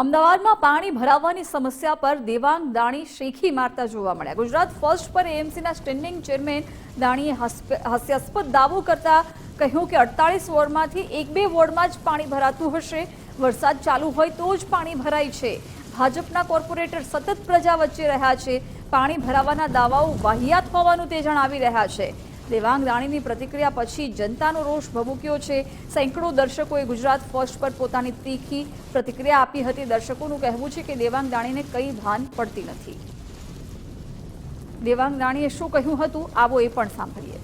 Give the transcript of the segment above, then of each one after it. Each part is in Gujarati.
અમદાવાદમાં પાણી ભરાવાની સમસ્યા પર દેવાંગ દાણી શેખી મારતા જોવા મળ્યા. ગુજરાત ફર્સ્ટ પર એએમસીના સ્ટેન્ડિંગ ચેરમેન દાણીએ હાસ્યાસ્પદ દાવો કરતા કહ્યું કે અડતાલીસ વોર્ડમાંથી એક બે વોર્ડમાં જ પાણી ભરાતું હશે. વરસાદ ચાલુ હોય તો જ પાણી ભરાય છે. ભાજપના કોર્પોરેટર સતત પ્રજા વચ્ચે રહ્યા છે. પાણી ભરાવાના દાવાઓ વાહિયાત હોવાનું તે જણાવી રહ્યા છે. દેવાંગ દાણીની પ્રતિક્રિયા પછી જનતાનો રોષ ભભૂક્યો છે. સેંકડો દર્શકોએ ગુજરાત ફર્સ્ટ પર પોતાની તીખી પ્રતિક્રિયા આપી હતી. દર્શકોનું કહેવું છે કે દેવાંગ દાણીને કંઈ ભાન પડતી નથી. દેવાંગ દાણીએ શું કહ્યું હતું? આવો એ પણ સાંભળીએ.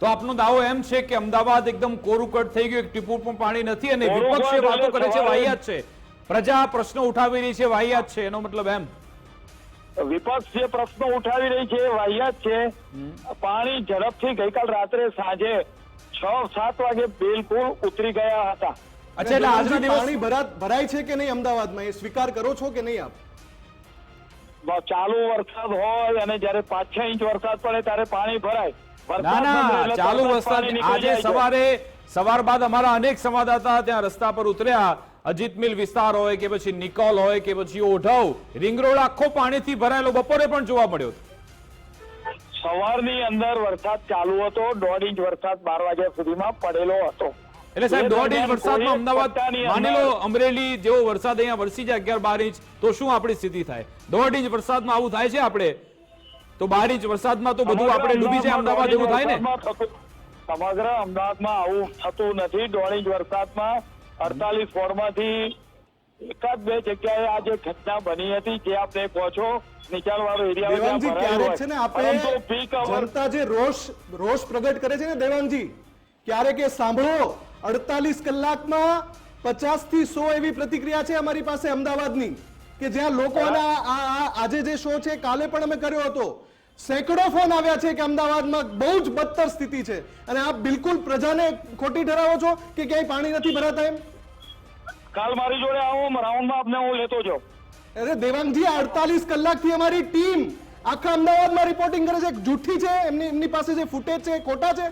તો આપનો દાવો એમ છે કે અમદાવાદ એકદમ કોરુકટ થઈ ગયું. એક ટીપું પણ પાણી નથી અને વિપક્ષ વાતો કરે છે વાહિયાત છે. પ્રજા પ્રશ્નો ઉઠાવી રહી છે વાહિયાત છે. એનો મતલબ એમ. વિપક્ષ જે પ્રશ્નો ઉઠાવી રહી છે એ વાહિયાત છે. પાણી ઝડપથી ગઈકાલ રાત્રે સાંજે છ સાત વાગે બિલકુલ ઉતરી ગયા હતા. અચ્છા એટલે આજના દિવસ પાણી ભરાય છે કે નહીં અમદાવાદમાં? એ સ્વીકાર કરો છો કે નહીં આપ? ચાલુ વરસાદ હોય અને જ્યારે પાંચ છ ઇંચ વરસાદ પડે ત્યારે પાણી ભરાય. ના ના ચાલુ વરસાદ આજે સવારે સવાર બાદ અમારા અનેક સંવાદદાતા ત્યાં રસ્તા પર ઉતર્યા. અજીત મિલ વિસ્તાર હોય કે પછી નિકોલ હોય કે પછી ઓઢવ રિંગરોડ આખો પાણીથી ભરાયેલો બપોરે પણ જોવા મળ્યો સવારની અંદર વરસાદ ચાલુ હતો દોઢ ઇંચ વરસાદ બાર વાગ્યા સુધીમાં પડેલો હતો. એટલે સાહેબ દોઢ ઇંચ વરસાદમાં અમદાવાદ માની લો અમરેલી જેવો વરસાદ અહીંયા વરસી જાય અગિયાર બાર ઇંચ તો શું આપણી સ્થિતિ થાય? દોઢ ઇંચ વરસાદમાં આવું થાય છે આપણે? તો બાર ઇંચ વરસાદમાં તો બધું આપણે ડૂબી જાય અમદાવાદ એવું થાય ને? સમગ્ર અમદાવાદમાં આવું થતું નથી. દોઢ ઇંચ વરસાદમાં અડતાલીસ વોર્ડમાંથી એકાદ બે જગ્યાએ આ જે ઘટના બની હતી જે આપણે પહોંચો નીચાણવાળો એરિયા હોય ત્યાં દેવાંગજી ભરાયું ક્યારેક છે ને આપણે peak જનતા જે રોષ રોષ પ્રગટ કરે છે ને દેવાંગજી ક્યારેક એ સાંભળો અડતાલીસ કલાકમાં પચાસથી સો એવી પ્રતિક્રિયા છે અમારી પાસે અમદાવાદની કે જ્યાં લોકો અને આ- આ આ- આજે જે શો છે કાલે પણ અમે કર્યો હતો. સેંકડો ફોન આવ્યા છે કે અમદાવાદમાં બહુ જ બદતર સ્થિતિ છે. અને આપ બિલકુલ પ્રજાને ખોટી ઠરાવો છો કે ક્યાંય પાણી નથી ભરાતા એમ? કાલ મારી જોડે આવો રાઉન્ડમાં આપને હું લેતો જાઉં. અરે દેવાંગજી અડતાલીસ કલાકથી અમારી ટીમ આખા અમદાવાદમાં રિપોર્ટિંગ કરે છે. જૂઠી છે એમની એમની પાસે જે ફૂટેજ છે એ ખોટા છે?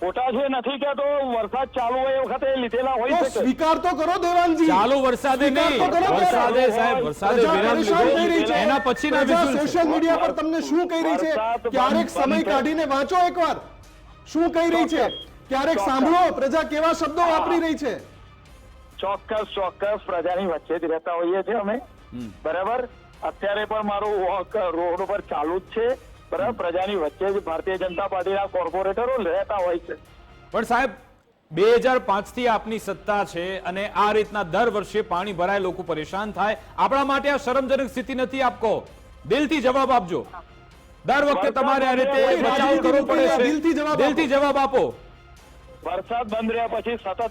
ખોટા છે નથી કહેતો. વરસાદ ચાલુ હોય એ વખતે લીધેલા હોય છે સ્વીકાર તો કરો દેવાનજી ચાલુ વરસાદે નહીં. વરસાદે સાહેબ વરસાદે વિરામ લીધો. છે. એના પછી ના સોશિયલ મીડિયા પર તમને શું કહી રહી છે? ક્યારેક સમય કાઢીને વાંચો એકવાર. શું કહી રહી છે? ક્યારેક સાંભળો પ્રજા કેવા શબ્દો વાપરી રહી છે? ચોક્કસ ચોક્કસ. પ્રજાની વચ્ચે જ રહેતા હોઈએ છીએ અમે. બરાબર? અત્યારે પણ મારું વોક રોડ ઉપર ચાલુ જ છે. બરાબર? પ્રજાની વચ્ચે જ ભારતીય જનતા પાર્ટીના કોર્પોરેટરો રહેતા હોય છે. પણ સાહેબ બે હજારથી આપની સત્તા છે અને આ રીતના દર વર્ષે પાણી ભરાય લોકો પરેશાન થાય. આપણા માટે આ શરમજનક સ્થિતિ નથી આપકો દિલથી જવાબ આપજો. દર વખતે તમારે આ રીતે બચાવ કરવો પડે છે. દિલથી જવાબ આપો. વરસાદ બંધ રહ્યા પછી સતત